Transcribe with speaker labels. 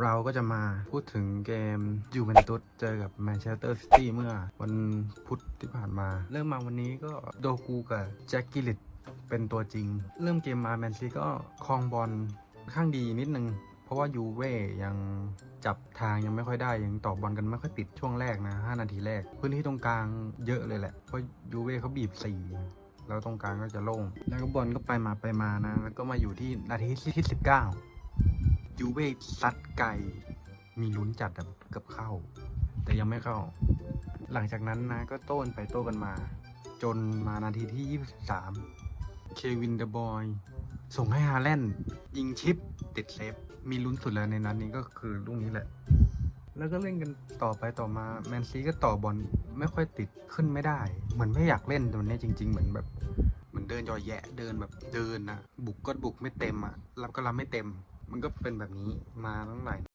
Speaker 1: เราก็จะมาพูดถึงเกมยูเวนตุสเจอกับแมนเชสเตอร์ซิตี้เมื่อวันพุธที่ผ่านมา เริ่มมาวันนี้ก็โดกูกับแจ็คกิลิตเป็นตัวจริง เริ่มเกมมาแมนซีก็คองบอลค่อนข้างดีนิดนึง เพราะว่ายูเว่ยังจับทางยังไม่ค่อยได้ยังต่อบอลกันไม่ค่อยติดช่วงแรกนะ 5 นาทีแรก พื้นที่ตรงกลางเยอะเลยแหละ เพราะยูเว่เขาบีบ 4แล้วตรงกลางก็จะโล่ง แล้วก็บอลก็ไปมาไปมานะ แล้วก็มาอยู่ที่นาทีที่ 19 ยูเว่ซัดไกลมีลุ้นจัดแบบเกือบเข้า แต่ยังไม่เข้า หลังจากนั้นนะก็โต้นไปโต้กันมา จนมานาทีที่ 23 เควินเดบอย ส่งให้ฮาแลนด์ยิงชิปติดเซฟ มีลุ้นสุดแล้วในนั้นนี้ก็คือลูกนี้แหละ แล้วก็เล่นกันต่อไปต่อมา แมนซีก็ต่อบอลไม่ค่อยติดขึ้นไม่ได้ เหมือนไม่อยากเล่นตัวนี้จริง ๆ เหมือนแบบเหมือนเดินยอยแยะเดินแบบเดินนะบุกก็บุกไม่เต็มอะรับก็รับไม่เต็ม มันก็เป็นแบบนี้มาตั้งหลาย